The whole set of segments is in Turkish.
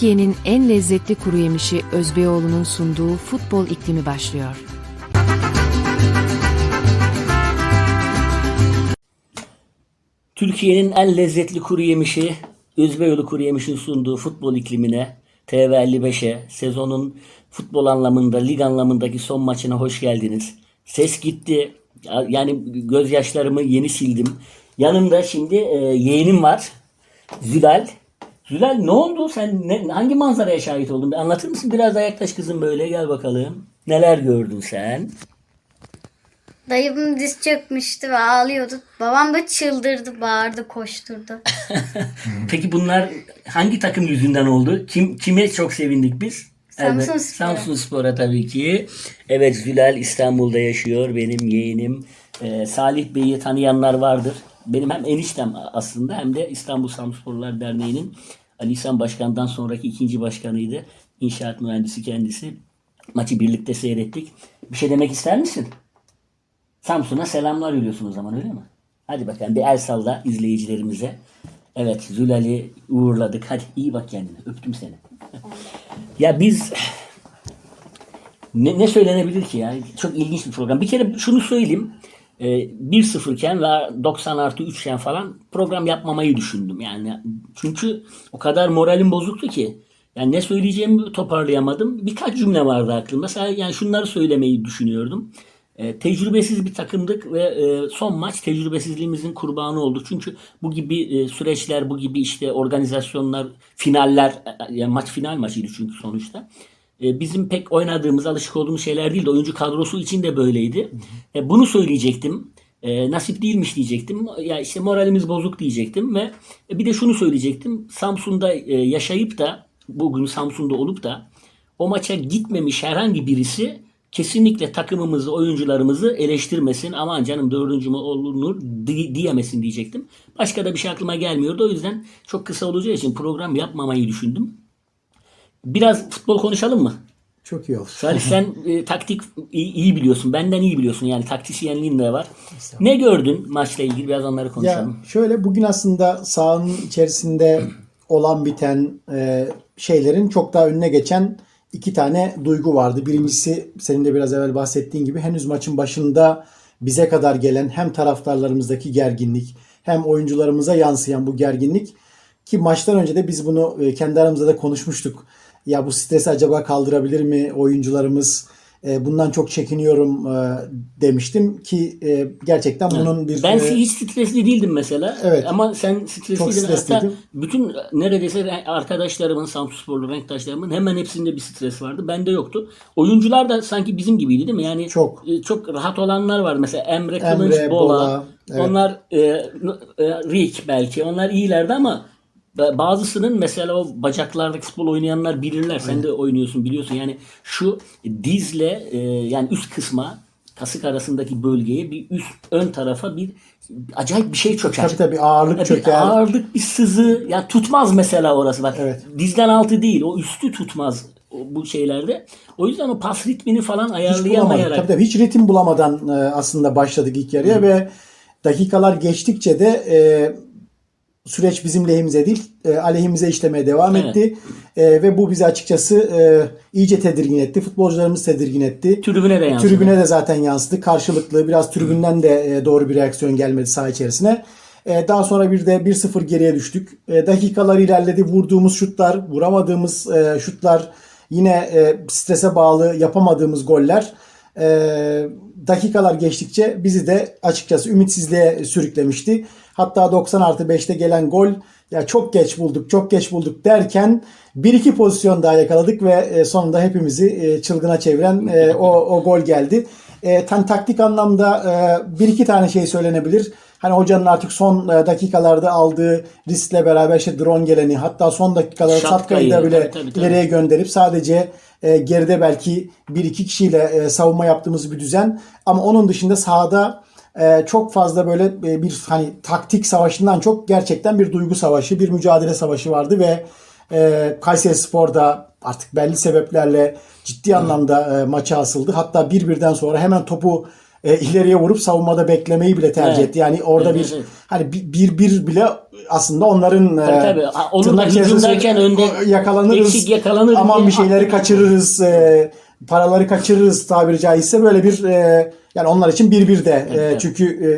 Türkiye'nin en lezzetli kuru yemişi Özbeyoğlu'nun sunduğu futbol iklimi başlıyor. Türkiye'nin en lezzetli kuru yemişi Özbeyoğlu Kuru Yemiş'in sunduğu futbol iklimine TV55'e sezonun futbol anlamında lig anlamındaki son maçına hoş geldiniz. Ses gitti. Yani gözyaşlarımı yeni sildim. Yanımda şimdi e, yeğenim var. Zülal. Zülal ne oldu? Sen ne, hangi manzaraya şahit oldun? Bir anlatır mısın? Biraz da yaklaş kızım böyle gel bakalım. Neler gördün sen? Dayımın diz çökmüştü ve ağlıyordu. Babam da çıldırdı, bağırdı, koşturdu. Peki bunlar hangi takım yüzünden oldu? Kim kime çok sevindik biz? Samsun Evet, Spor'a. Samsun Spor'a tabii ki. Evet Zülal İstanbul'da yaşıyor. Benim yeğenim. Ee, Salih Bey'i tanıyanlar vardır. Benim hem eniştem aslında hem de İstanbul Samsporlar Derneği'nin Ali İhsan Başkan'dan sonraki ikinci başkanıydı. İnşaat mühendisi kendisi. Maçı birlikte seyrettik. Bir şey demek ister misin? Samsun'a selamlar yolluyorsun o zaman öyle mi? Hadi bakalım bir el salla izleyicilerimize. Evet Zülal'i uğurladık. Hadi iyi bak kendine. Öptüm seni. ya biz ne, ne söylenebilir ki ya? Çok ilginç bir program. Bir kere şunu söyleyeyim. Ee, 1-0 iken ve 90 artı 3 iken falan program yapmamayı düşündüm. Yani çünkü o kadar moralim bozuktu ki. Yani ne söyleyeceğimi toparlayamadım. Birkaç cümle vardı aklımda. Sadece yani şunları söylemeyi düşünüyordum. E, tecrübesiz bir takımdık ve e, son maç tecrübesizliğimizin kurbanı olduk. Çünkü bu gibi e, süreçler, bu gibi işte organizasyonlar, finaller, e, yani maç final maçıydı çünkü sonuçta. E, bizim pek oynadığımız, alışık olduğumuz şeyler değildi. Oyuncu kadrosu için de böyleydi. E, bunu söyleyecektim. E, nasip değilmiş diyecektim. Ya işte moralimiz bozuk diyecektim ve bir de şunu söyleyecektim. Samsun'da e, yaşayıp da bugün Samsun'da olup da o maça gitmemiş herhangi birisi kesinlikle takımımızı, oyuncularımızı eleştirmesin. Aman canım dördüncü mü olunur di- diyemesin diyecektim. Başka da bir şey aklıma gelmiyordu. O yüzden çok kısa olacağı için program yapmamayı düşündüm. Biraz futbol konuşalım mı? Çok iyi olur. Salih sen e, taktik iyi, iyi biliyorsun. Benden iyi biliyorsun. Yani taktisyenliğin de var. Ne gördün maçla ilgili? Biraz onları Ya konuşalım. şöyle bugün aslında sahanın içerisinde olan biten e, şeylerin çok daha önüne geçen iki tane duygu vardı. Birincisi senin de biraz evvel bahsettiğin gibi henüz maçın başında bize kadar gelen hem taraftarlarımızdaki gerginlik hem oyuncularımıza yansıyan bu gerginlik ki maçtan önce de biz bunu e, kendi aramızda da konuşmuştuk. Ya bu stresi acaba kaldırabilir mi oyuncularımız? E, bundan çok çekiniyorum e, demiştim ki e, gerçekten bunun bir Ben e, hiç stresli değildim mesela. Evet. Ama sen stresliydin. Hatta bütün neredeyse arkadaşlarımın, Samsunsporlu renktaşlarımın hemen hepsinde bir stres vardı. Bende yoktu. Oyuncular da sanki bizim gibiydi değil mi? Yani Çok. e, çok rahat olanlar var. Mesela Emre Kılınç, Emre, Bola. Bola, evet. Onlar e, e, Rick belki. Onlar iyilerdi ama bazısının mesela o bacaklardaki futbol oynayanlar bilirler. Sen de oynuyorsun biliyorsun. Yani şu dizle e, yani üst kısma kasık arasındaki bölgeye bir üst ön tarafa bir acayip bir şey çöker. Tabii tabii ağırlık Bir çöker. ağırlık, bir sızı. Yani tutmaz mesela orası bak. Evet. Dizden altı değil. O üstü tutmaz bu şeylerde. O yüzden o pas ritmini falan Hiç ayarlayamayarak. Tabii tabii hiç ritim bulamadan e, aslında başladık ilk yarıya ve dakikalar geçtikçe de e, süreç bizim lehimize değil e, aleyhimize işlemeye devam Evet. etti. E, ve bu bizi açıkçası e, iyice tedirgin etti. Futbolcularımız tedirgin etti. Tribüne de yansıdı. Tribüne de zaten yansıdı. Karşılıklı biraz tribünden de e, doğru bir reaksiyon gelmedi saha içerisine. E, Daha sonra bir de 1-0 geriye düştük. E, Dakikalar ilerledi. Vurduğumuz şutlar, vuramadığımız e, şutlar, yine e, strese bağlı yapamadığımız goller e, dakikalar geçtikçe bizi de açıkçası ümitsizliğe sürüklemişti. Hatta 90 artı 5'te gelen gol ya çok geç bulduk, çok geç bulduk derken bir iki pozisyon daha yakaladık ve e, sonunda hepimizi e, çılgına çeviren e, o, o gol geldi. E, tan taktik anlamda e, bir iki tane şey söylenebilir. Hani hocanın artık son e, dakikalarda aldığı riskle beraber işte drone geleni hatta son dakikalarda Şapkayı, Satka'yı da bile tabii, tabii, tabii. ileriye gönderip sadece e, geride belki bir iki kişiyle e, savunma yaptığımız bir düzen. Ama onun dışında sahada e, çok fazla böyle e, bir hani taktik savaşından çok gerçekten bir duygu savaşı, bir mücadele savaşı vardı ve e, Kayseri Spor'da artık belli sebeplerle ciddi anlamda e, maça asıldı. Hatta bir birden sonra hemen topu e, ileriye vurup savunmada beklemeyi bile tercih Evet. etti. Yani orada Evet, bir evet. hani bir, bir bir bile aslında onların Tabii, e, tabii. Tırnak içerisinde hücumdayken önde yakalanırız. eksik yakalanır Aman bir şeyleri kaçırırız. e, paraları kaçırırız tabiri caizse böyle bir e, yani onlar için bir bir de e, çünkü e,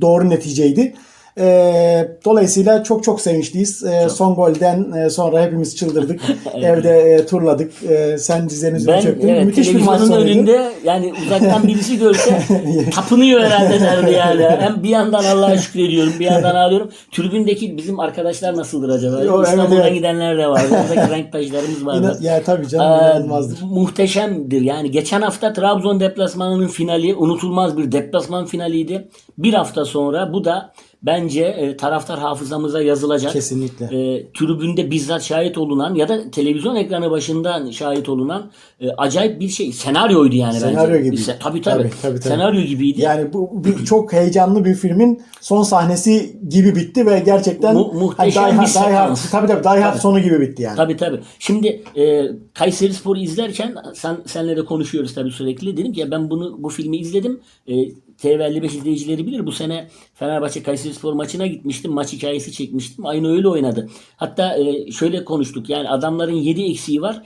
doğru neticeydi. E, dolayısıyla çok çok sevinçliyiz. E, son golden e, sonra hepimiz çıldırdık. Evde e, turladık. E, sen üzerine Ben çöktün. evet, Müthiş bir maç sonuydu. önünde yani uzaktan birisi görse tapınıyor herhalde derdi yani. Hem bir yandan Allah'a şükrediyorum bir yandan ağlıyorum. Tribündeki bizim arkadaşlar nasıldır acaba? Yo, İstanbul'dan evet. gidenler de var. Oradaki renktaşlarımız var. İna- ya tabii canım inanılmazdır. muhteşemdir. Yani geçen hafta Trabzon deplasmanının finali unutulmaz bir deplasman finaliydi. Bir hafta sonra bu da bence e, taraftar hafızamıza yazılacak. Kesinlikle. E, tribünde bizzat şahit olunan ya da televizyon ekranı başından şahit olunan e, acayip bir şey. Senaryoydu yani Senaryo bence. gibiydi. Se- tabii, tabii Tabii, tabii, tabii. Senaryo gibiydi. Yani bu bir, çok heyecanlı bir filmin son sahnesi gibi bitti ve gerçekten Mu- muhteşem hani Die bir Die sekans. tabii tabii Die Hard sonu gibi bitti yani. Tabii tabii. Şimdi e, Kayseri Spor'u izlerken sen senle de konuşuyoruz tabii sürekli. Dedim ki ya ben bunu bu filmi izledim. E, TV55 izleyicileri bilir. Bu sene Fenerbahçe Kayseri Spor maçına gitmiştim. Maç hikayesi çekmiştim. Aynı öyle oynadı. Hatta e, şöyle konuştuk. Yani adamların 7 eksiği var.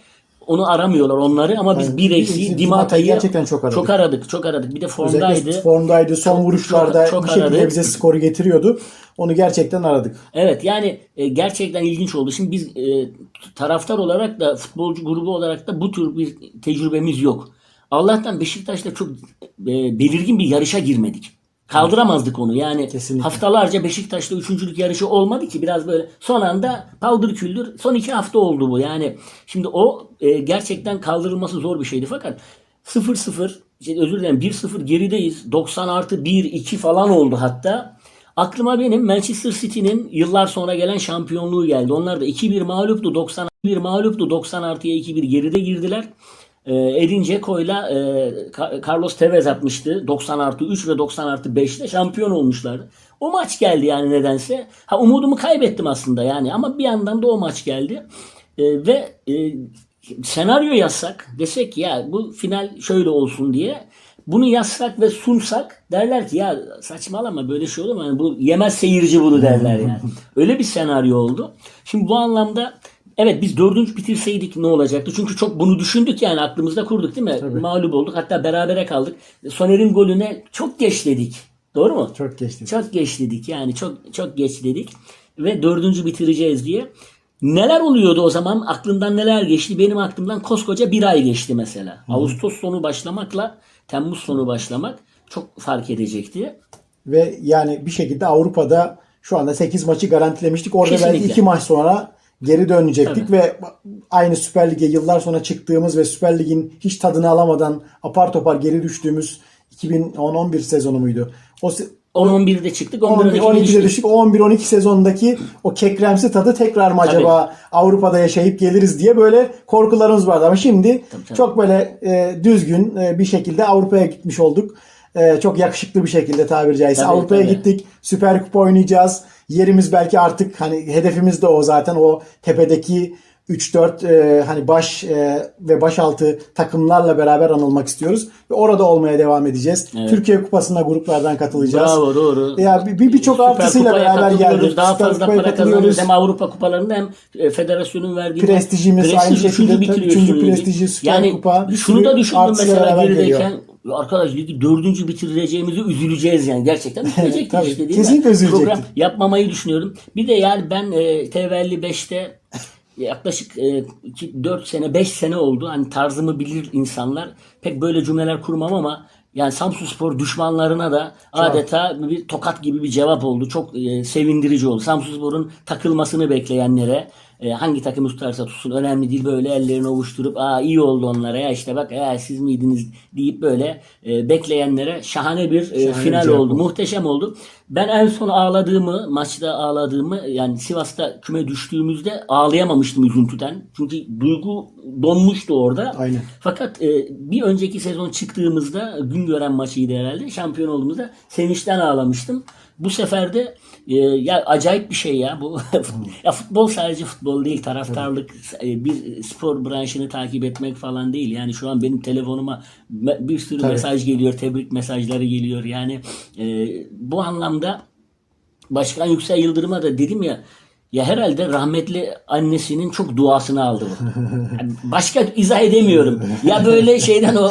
Onu aramıyorlar onları ama biz Yani bir eksiği Dimata'yı gerçekten çok aradık. Çok aradık. Çok aradık. Bir de formdaydı. Özellikle formdaydı. Son Çok- vuruşlarda çok- çok bir şekilde aradı. bize skoru getiriyordu. Onu gerçekten aradık. Evet yani e, gerçekten ilginç oldu. Şimdi biz e, taraftar olarak da futbolcu grubu olarak da bu tür bir tecrübemiz yok. Allah'tan Beşiktaş'ta çok e, belirgin bir yarışa girmedik. Kaldıramazdık onu. Yani Kesinlikle. haftalarca Beşiktaş'ta üçüncülük yarışı olmadı ki biraz böyle son anda paldır küldür son iki hafta oldu bu. Yani şimdi o e, gerçekten kaldırılması zor bir şeydi fakat 0-0 işte özür dilerim 1-0 gerideyiz. 90 artı 1 2 falan oldu hatta. Aklıma benim Manchester City'nin yıllar sonra gelen şampiyonluğu geldi. Onlar da 2-1 mağluptu 90 1 mağluptu 90 artıya 2-1 geride girdiler. Ee, Edin Dzeko'yla e, Ka- Carlos Tevez atmıştı. 90 artı 3 ve 90 artı 5'te şampiyon olmuşlardı. O maç geldi yani nedense. Ha umudumu kaybettim aslında yani ama bir yandan da o maç geldi. Ee, ve e, senaryo yazsak desek ya bu final şöyle olsun diye bunu yazsak ve sunsak derler ki ya saçmalama böyle şey olur mu? Yani bu yemez seyirci bunu derler yani. Öyle bir senaryo oldu. Şimdi bu anlamda evet biz dördüncü bitirseydik ne olacaktı? Çünkü çok bunu düşündük yani aklımızda kurduk değil mi? Mağlup olduk hatta berabere kaldık. Soner'in golüne çok geç dedik. Doğru mu? Çok geçti. Çok geç dedik yani çok çok geç dedik ve dördüncü bitireceğiz diye. Neler oluyordu o zaman? Aklından neler geçti? Benim aklımdan koskoca bir ay geçti mesela. Ağustos sonu başlamakla Temmuz sonu başlamak çok fark edecekti. Ve yani bir şekilde Avrupa'da şu anda 8 maçı garantilemiştik. Orada belki Kesinlikle. 2 maç sonra geri dönecektik ve aynı Süper Lig'e yıllar sonra çıktığımız ve Süper Lig'in hiç tadını alamadan apar topar geri düştüğümüz 2010-11 sezonu muydu? O se- 10-11'de çıktık. 11 11'de 12'de düştük. O 11-12 sezonundaki o kekremsi tadı tekrar mı acaba Avrupa'da yaşayıp geliriz diye böyle korkularımız vardı. Ama şimdi tabii. çok böyle e, düzgün e, bir şekilde Avrupa'ya gitmiş olduk. E, çok yakışıklı bir şekilde tabiri caizse. Avrupa'ya gittik. Süper Kupa oynayacağız. Yerimiz belki artık hani hedefimiz de o zaten o tepedeki 3-4 e, hani baş e, ve başaltı takımlarla beraber anılmak istiyoruz. Ve orada olmaya devam edeceğiz. Türkiye Kupası'na gruplardan katılacağız. Bravo doğru. Ya bir- bir- birçok Süper artısıyla beraber geldik. Daha Süper fazla Kupa'ya para kazanıyoruz. Hem Avrupa kupalarında hem e, federasyonun verdiği Prestijimiz aynı Prestij, şekilde üçüncü tabii, bitiriyorsun üçüncü prestiji, Süper yani Kupa, bir şunu da düşündüm mesela gerideyken arkadaş ligi dördüncü bitireceğimizi üzüleceğiz yani. Gerçekten üzülecektik Tabii, işte değil mi? üzülecektik. Program yapmamayı düşünüyorum. Bir de yani ben e, TV55'te yaklaşık e, 4 sene 5 sene oldu. Hani tarzımı bilir insanlar. Pek böyle cümleler kurmam ama yani Samsunspor düşmanlarına da adeta bir tokat gibi bir cevap oldu. Çok e, sevindirici oldu. Samsunspor'un takılmasını bekleyenlere e, hangi takım tutarsa tutsun önemli değil böyle ellerini ovuşturup aa iyi oldu onlara ya işte bak ya siz miydiniz deyip böyle e, bekleyenlere şahane bir e, Şahane final bir oldu. Muhteşem oldu. Ben en son ağladığımı, maçta ağladığımı yani Sivas'ta küme düştüğümüzde ağlayamamıştım üzüntüden. Çünkü duygu donmuştu orada. Aynen. Fakat e, bir önceki sezon çıktığımızda Güngören maçıydı herhalde. Şampiyon olduğumuzda sevinçten ağlamıştım. Bu sefer de e, ya acayip bir şey ya bu. ya futbol sadece futbol değil, taraftarlık, e, bir spor branşını takip etmek falan değil. Yani şu an benim telefonuma bir sürü Tabii. mesaj geliyor, tebrik mesajları geliyor. Yani e, bu anlamda Başkan Yüksel Yıldırım'a da dedim ya ya herhalde rahmetli annesinin çok duasını aldı bu. Yani başka izah edemiyorum. Ya böyle şeyden o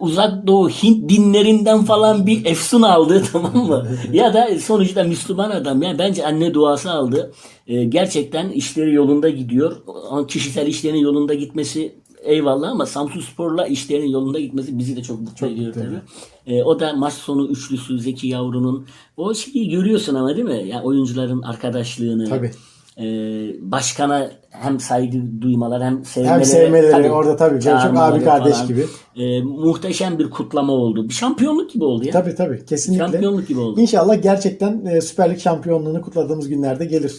uzak doğu Hint dinlerinden falan bir efsun aldı tamam mı? Ya da sonuçta Müslüman adam. Yani bence anne duası aldı. E, gerçekten işleri yolunda gidiyor. Kişisel işlerinin yolunda gitmesi eyvallah ama Samsun Spor'la işlerinin yolunda gitmesi bizi de çok mutlu ediyor tabii. E, o da maç sonu üçlüsü Zeki Yavru'nun o şeyi görüyorsun ama değil mi? Yani oyuncuların arkadaşlığını. Tabii. e, başkana hem saygı duymalar hem sevmeleri. Hem sevmeleri tabii, orada tabii. Çok abi kardeş falan. gibi. E, muhteşem bir kutlama oldu. Bir şampiyonluk gibi oldu ya. Tabii tabii. Kesinlikle. Şampiyonluk gibi oldu. İnşallah gerçekten e, Süper Lig şampiyonluğunu kutladığımız günlerde gelir.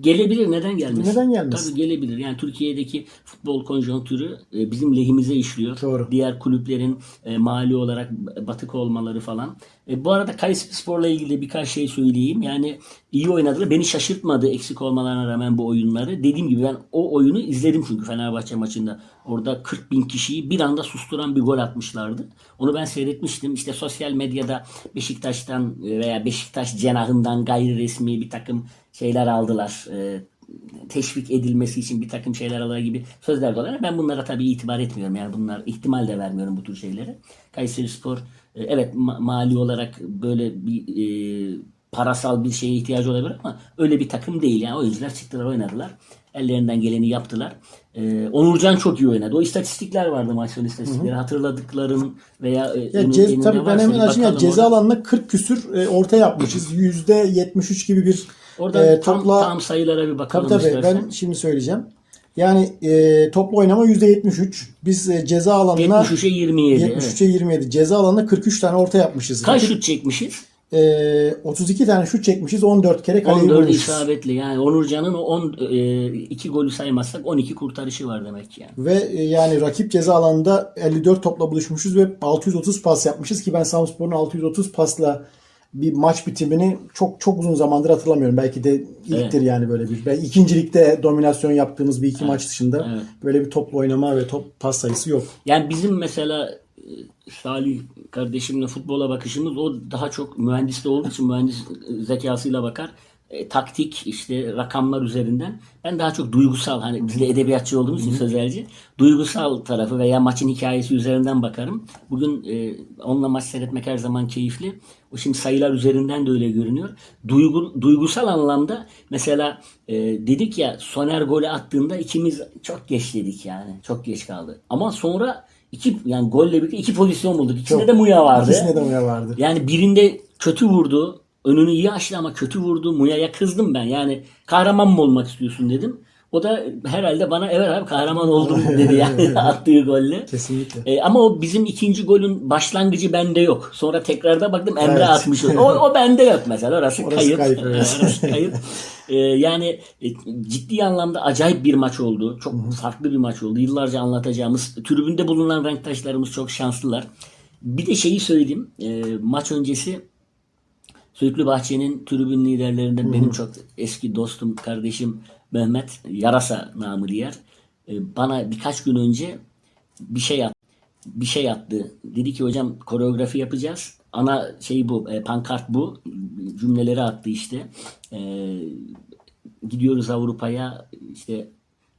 Gelebilir neden gelmesin? Neden gelmesin? Tabii gelebilir. Yani Türkiye'deki futbol konjonktürü e, bizim lehimize işliyor. Doğru. Diğer kulüplerin e, mali olarak batık olmaları falan. E, bu arada Kayserispor'la ilgili birkaç şey söyleyeyim. Yani iyi oynadılar. Beni şaşırtmadı eksik olmalarına rağmen bu oyunları. Dediğim gibi ben o oyunu izledim çünkü Fenerbahçe maçında. Orada 40 bin kişiyi bir anda susturan bir gol atmışlardı. Onu ben seyretmiştim. İşte sosyal medyada Beşiktaş'tan veya Beşiktaş cenahından gayri resmi bir takım şeyler aldılar. E, teşvik edilmesi için bir takım şeyler alır gibi sözler de olarak ben bunlara tabii itibar etmiyorum. Yani bunlar ihtimal de vermiyorum bu tür şeylere. Kayseri Spor e, evet ma- mali olarak böyle bir e, parasal bir şeye ihtiyacı olabilir ama öyle bir takım değil. Yani oyuncular çıktılar oynadılar. Ellerinden geleni yaptılar. E, Onurcan çok iyi oynadı. O istatistikler vardı maç sonu istatistikleri. Hatırladıkların veya e, Ya önün- cez, tabii ben hemen açayım. Ceza alanına 40 küsür e, orta yapmışız. %73 gibi bir Oradan e, tam, topla tam sayılara bir bakalım Tabii tabii istersen. ben şimdi söyleyeceğim. Yani e, toplu oynama %73. Biz e, ceza alanına 73'e 27. evet. 73'e 27. Ceza alanına 43 tane orta yapmışız. Kaç şut çekmişiz? E, 32 tane şut çekmişiz. 14 kere kaleyi 14 vurmuşuz. isabetli. Yani Onurcan'ın o 10 e, iki golü saymazsak 12 kurtarışı var demek ki yani. Ve e, yani rakip ceza alanında 54 topla buluşmuşuz ve 630 pas yapmışız ki ben Samspor'un 630 pasla bir maç bitimini çok çok uzun zamandır hatırlamıyorum. Belki de ilktir yani böyle bir. Ben ikincilikte dominasyon yaptığımız bir iki maç dışında evet. böyle bir toplu oynama ve top pas sayısı yok. Yani bizim mesela e, Salih kardeşimle futbola bakışımız o daha çok mühendis de olduğu için mühendis zekasıyla bakar. E, taktik işte rakamlar üzerinden. Ben daha çok duygusal hani biz de edebiyatçı olduğumuz için sözelci. Duygusal tarafı veya maçın hikayesi üzerinden bakarım. Bugün e, onunla maç seyretmek her zaman keyifli. O şimdi sayılar üzerinden de öyle görünüyor. Duygu, duygusal anlamda mesela e, dedik ya Soner golü attığında ikimiz çok geç dedik yani. Çok geç kaldı. Ama sonra iki yani golle birlikte iki pozisyon bulduk. İkisinde Çok. de Muya vardı. İkisinde de Muya vardı. Yani birinde kötü vurdu. Önünü iyi açtı ama kötü vurdu. Muya'ya kızdım ben. Yani kahraman mı olmak istiyorsun dedim. O da herhalde bana evet abi kahraman oldum dedi yani attığı golle. Kesinlikle. E, ama o bizim ikinci golün başlangıcı bende yok. Sonra tekrarda baktım Emre Evet. atmış. O, o bende yok mesela. Orası, Orası kayıp. kayıp, evet. Orası kayıp. E, yani e, ciddi anlamda acayip bir maç oldu. Çok farklı bir maç oldu. Yıllarca anlatacağımız. Tribünde bulunan renktaşlarımız çok şanslılar. Bir de şeyi söyleyeyim. E, maç öncesi Söğütlü Bahçe'nin tribün liderlerinden benim çok eski dostum, kardeşim Mehmet Yarasa namı diğer. e, Bana birkaç gün önce bir şey attı. Bir şey attı. Dedi ki hocam koreografi yapacağız. Ana şey bu, e, pankart bu. Cümleleri attı işte. E, gidiyoruz Avrupa'ya işte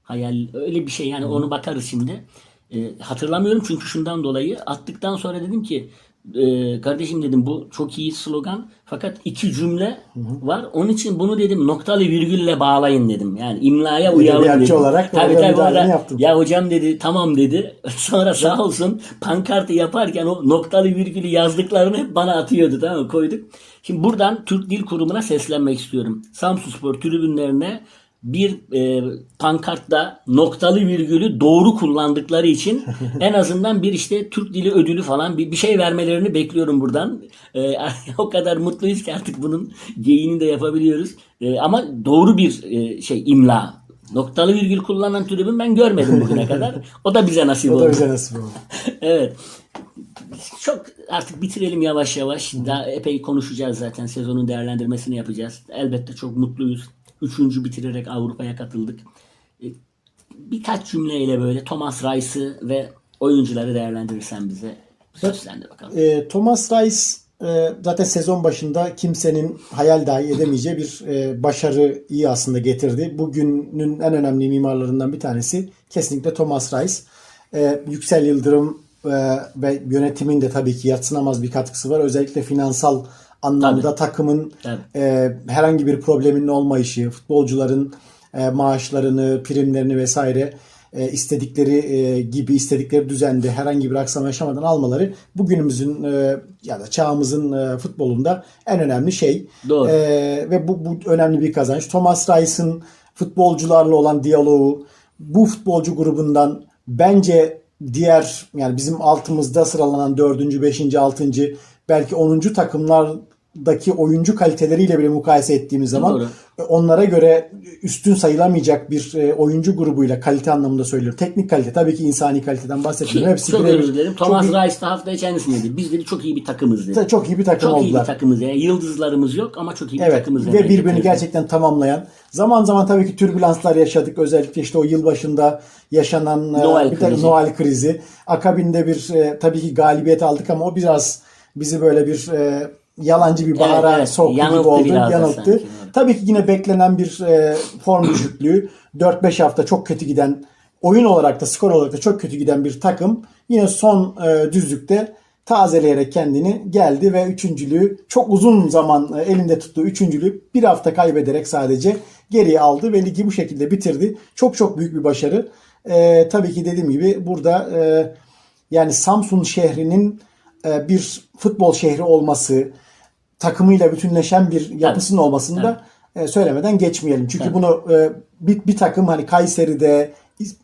hayal öyle bir şey yani onu bakarız şimdi. E, hatırlamıyorum çünkü şundan dolayı attıktan sonra dedim ki e, kardeşim dedim bu çok iyi slogan fakat iki cümle var. Onun için bunu dedim noktalı virgülle bağlayın dedim. Yani imlaya uyalım dedim. olarak tabii, tabii, orada, yaptın. Ya hocam dedi tamam dedi. Sonra sağ olsun pankartı yaparken o noktalı virgülü yazdıklarını hep bana atıyordu tamam mı? Koyduk. Şimdi buradan Türk Dil Kurumu'na seslenmek istiyorum. Samsunspor tribünlerine bir e, pankartta noktalı virgülü doğru kullandıkları için en azından bir işte Türk Dili ödülü falan bir, bir şey vermelerini bekliyorum buradan. E, o kadar mutluyuz ki artık bunun geyini de yapabiliyoruz. E, ama doğru bir e, şey imla. Noktalı virgül kullanan tribün ben görmedim bugüne kadar. O da bize nasip O oldu. da bize nasip oldu. evet. çok artık bitirelim yavaş yavaş. Daha epey konuşacağız zaten. Sezonun değerlendirmesini yapacağız. Elbette çok mutluyuz. Üçüncü bitirerek Avrupa'ya katıldık. E, Birkaç cümleyle böyle Thomas Rice'ı ve oyuncuları değerlendirirsen bize. Söz sende bakalım. E, Thomas Rice e, zaten sezon başında kimsenin hayal dahi edemeyeceği bir e, başarı iyi aslında getirdi. Bugünün en önemli mimarlarından bir tanesi kesinlikle Thomas Rice. E, Yüksel Yıldırım e, ve yönetimin de tabii ki yatsınamaz bir katkısı var. Özellikle finansal anlamda takımın Tabii. e, herhangi bir probleminin olmayışı, futbolcuların e, maaşlarını, primlerini vesaire e, istedikleri e, gibi istedikleri düzende herhangi bir aksama yaşamadan almaları bugünümüzün e, ya da çağımızın e, futbolunda en önemli şey. Doğru. E, ve bu, bu önemli bir kazanç. Thomas Rice'ın futbolcularla olan diyaloğu bu futbolcu grubundan bence diğer yani bizim altımızda sıralanan 4. 5. 6. belki 10. takımlardaki oyuncu kaliteleriyle bile mukayese ettiğimiz zaman Doğru. onlara göre üstün sayılamayacak bir e, oyuncu grubuyla kalite anlamında söylüyorum. Teknik kalite tabii ki insani kaliteden bahsetmiyorum. Hepsi çok özür dilerim. Çok Thomas iyi- Rice da haftaya kendisine dedi. Biz dedi çok iyi bir takımız dedi. çok iyi bir takım Çok iyi oldular. bir takımız. Yani yıldızlarımız yok ama çok iyi bir Evet takımız. ve birbirini gerçekten tamamlayan. Zaman zaman tabii ki türbülanslar yaşadık. Özellikle işte o yılbaşında yaşanan e, Noel bir krizi. Noel krizi. Akabinde bir e, tabii ki galibiyet aldık ama o biraz bizi böyle bir e, yalancı bir bahara evet. soktu gibi Yanılttı oldu. biraz da Yanılttı. sanki, evet. Tabii ki yine beklenen bir e, form düşüklüğü. 4-5 hafta çok kötü giden oyun olarak da skor olarak da çok kötü giden bir takım yine son e, düzlükte tazeleyerek kendini geldi ve üçüncülüğü çok uzun zaman e, elinde tuttuğu üçüncülüğü bir hafta kaybederek sadece geriye aldı ve ligi bu şekilde bitirdi. Çok çok büyük bir başarı. E, tabii ki dediğim gibi burada e, yani Samsun şehrinin bir futbol şehri olması, takımıyla bütünleşen bir yapısının olmasını da e, söylemeden geçmeyelim. Çünkü bunu e, bir, bir takım hani Kayseri'de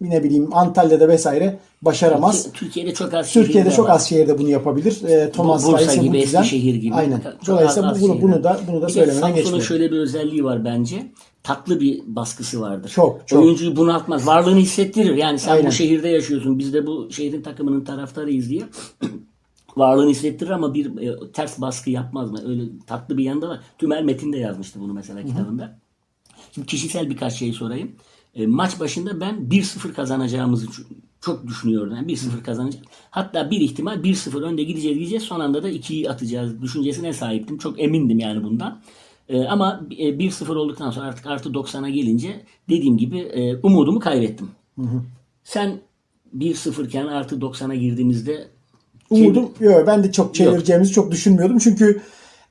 ne bileyim Antalya'da vesaire başaramaz. Türkiye'de çok az Türkiye'de çok az şehirde bunu yapabilir. E, Thomas Bursa Rice'ın gibi, Eskişehir gibi. Aynen. Çok Dolayısıyla bunu, şehirde. bunu da bunu da Bir de söylemeden Samsun'un şöyle bir özelliği var bence. Tatlı bir baskısı vardır. Çok, çok. Oyuncuyu bunaltmaz. Varlığını hissettirir. Yani sen Aynen. bu şehirde yaşıyorsun. Biz de bu şehrin takımının taraftarıyız diye. Varlığını hissettirir ama bir e, ters baskı yapmaz mı? Öyle tatlı bir yanında var. Tümer Metin de yazmıştı bunu mesela kitabında. Şimdi kişisel birkaç şey sorayım. E, maç başında ben 1-0 kazanacağımızı çok düşünüyordum. Yani 1-0 kazanacağız. Hatta bir ihtimal 1-0 önde gideceğiz gideceğiz. Son anda da 2'yi atacağız düşüncesine sahiptim. Çok emindim yani bundan. E, ama e, 1-0 olduktan sonra artık artı 90'a gelince dediğim gibi e, umudumu kaybettim. Sen 1-0 iken artı 90'a girdiğimizde Umudum yok. Ben de çok çevireceğimizi çok düşünmüyordum. Çünkü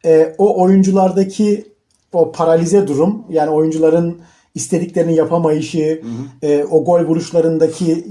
e, o oyunculardaki o paralize durum yani oyuncuların istediklerini yapamayışı, e, o gol vuruşlarındaki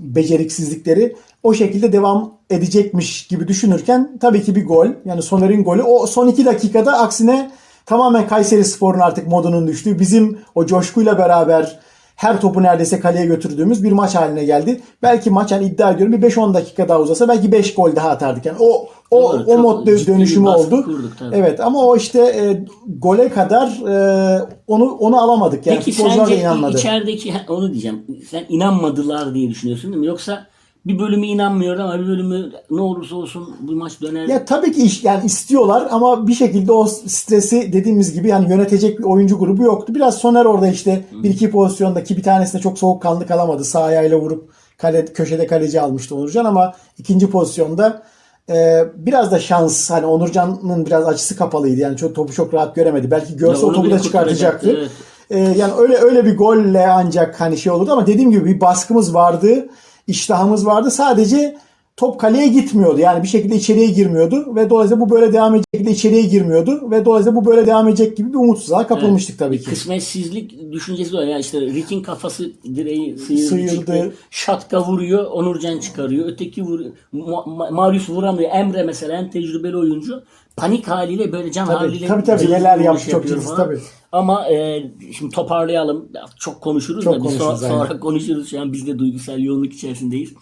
beceriksizlikleri o şekilde devam edecekmiş gibi düşünürken tabii ki bir gol. Yani Soner'in golü. O son iki dakikada aksine tamamen Kayseri Spor'un artık modunun düştüğü bizim o coşkuyla beraber her topu neredeyse kaleye götürdüğümüz bir maç haline geldi. Belki maç yani iddia ediyorum bir 5-10 dakika daha uzasa belki 5 gol daha atardık. Yani o o Doğru, o modda dönüşümü oldu. kurduk tabii. evet ama o işte e, gole kadar e, onu onu alamadık. Yani Peki futbolcular da sence inanmadı. içerideki onu diyeceğim. Sen inanmadılar diye düşünüyorsun değil mi? Yoksa bir bölümü inanmıyordu ama bir bölümü ne olursa olsun bu maç döner. Ya tabii ki iş, yani istiyorlar ama bir şekilde o stresi dediğimiz gibi yani yönetecek bir oyuncu grubu yoktu. Biraz Soner orada işte bir iki pozisyondaki bir tanesinde çok soğukkanlı kalamadı. Sağ ayağıyla vurup kale, köşede kaleci almıştı Onurcan ama ikinci pozisyonda e, biraz da şans hani Onurcan'ın biraz açısı kapalıydı. Yani çok, topu çok rahat göremedi. Belki görse o topu da çıkartacaktı. kurtaracaktı, E, yani öyle öyle bir golle ancak hani şey olurdu ama dediğim gibi bir baskımız vardı. İştahımız vardı. Sadece top kaleye gitmiyordu. Yani bir şekilde içeriye girmiyordu ve dolayısıyla bu böyle devam edecek şekilde içeriye girmiyordu ve dolayısıyla bu böyle devam edecek gibi bir umutsuzluğa kapılmıştık tabii ki. Kısmetsizlik düşüncesi var. Yani işte Rick'in kafası direği sıyırdı, Sıyırdı. Şatka vuruyor, Onurcan çıkarıyor. Öteki vuruyor. Ma- Ma- Marius vuramıyor. Emre mesela en tecrübeli oyuncu. Panik haliyle böyle can Tabii, haliyle tabii, tabii. Neler yaptı, çok falan. tabii. Ama e, şimdi toparlayalım. Çok konuşuruz Çok da biz konuşuruz, so- aynen. sonra konuşuruz. Şu an biz de duygusal yoğunluk içerisindeyiz.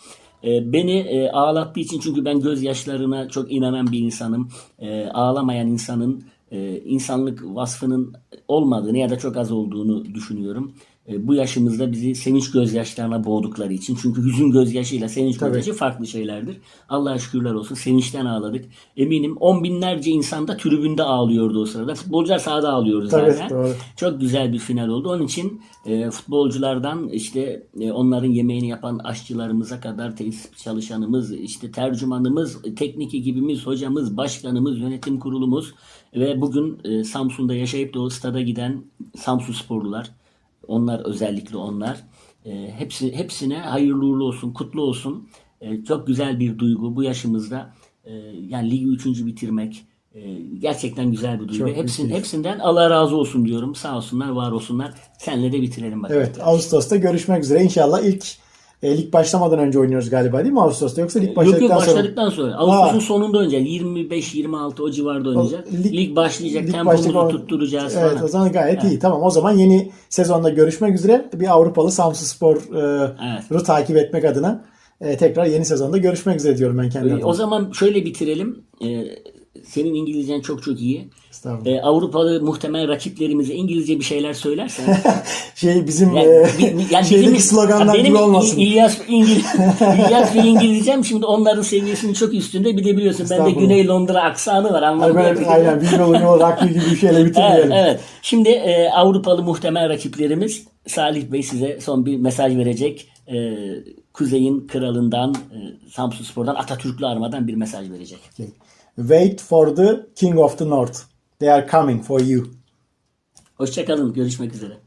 E, beni e, ağlattığı için çünkü ben gözyaşlarına çok inanan bir insanım. E, ağlamayan insanın e, insanlık vasfının olmadığını ya da çok az olduğunu düşünüyorum. E, bu yaşımızda bizi sevinç gözyaşlarına boğdukları için. Çünkü hüzün gözyaşıyla sevinç Tabii. gözyaşı farklı şeylerdir. Allah'a şükürler olsun. Sevinçten ağladık. Eminim on binlerce insan da tribünde ağlıyordu o sırada. Futbolcular sahada ağlıyordu Tabii, zaten. doğru. Çok güzel bir final oldu. Onun için e, futbolculardan işte e, onların yemeğini yapan aşçılarımıza kadar tesis çalışanımız, işte tercümanımız, teknik ekibimiz, hocamız, başkanımız, yönetim kurulumuz ve bugün e, Samsun'da yaşayıp da o stada giden Samsun sporlular, onlar özellikle onlar. E, hepsi hepsine hayırlı uğurlu olsun, kutlu olsun. E, çok güzel bir duygu bu yaşımızda. E, yani ligi üçüncü bitirmek e, gerçekten güzel bir duygu. Çok Hepsin, müthiş. hepsinden Allah razı olsun diyorum. Sağ olsunlar, var olsunlar. Senle de bitirelim bakalım. Evet Ağustos'ta görüşmek üzere. İnşallah ilk e, lig başlamadan önce oynuyoruz galiba değil mi Ağustos'ta yoksa lig Yok yok başladıktan sonra? başladıktan sonra. Ağustos'un sonunda oynayacak. 25-26 o civarda oynayacak. lig- Lig, başlayacak. Lig Tempomuzu başlama- tutturacağız Evet falan. o zaman gayet iyi. Tamam o zaman yeni sezonda görüşmek üzere. Bir Avrupalı Samsun Spor'u Evet. takip etmek adına e, tekrar yeni sezonda görüşmek üzere diyorum ben kendi adıma. O zaman şöyle bitirelim. Ee, senin İngilizcen çok çok iyi. Ee, Avrupalı muhtemel rakiplerimize İngilizce bir şeyler söylersen. Şey bizim Yani, e, bi- yani bizim- sloganlar benim gibi olmasın. İlyas İngiliz İlyas ve İngilizcem şimdi onların seviyesinin çok üstünde. Bir de biliyorsun bende. Güney Londra aksanı var. Böyle, aynen bir yol yol rakı gibi bir şeyle Evet, bitirmeyelim. evet. Şimdi e, Avrupalı muhtemel rakiplerimiz Salih Bey size son bir mesaj verecek. E, Kuzey'in kralından, e, Samsun Spor'dan, Atatürk'lü armadan bir mesaj verecek. Okay. Wait for the King of the North. They are coming for you. Hoşçakalın. Görüşmek üzere.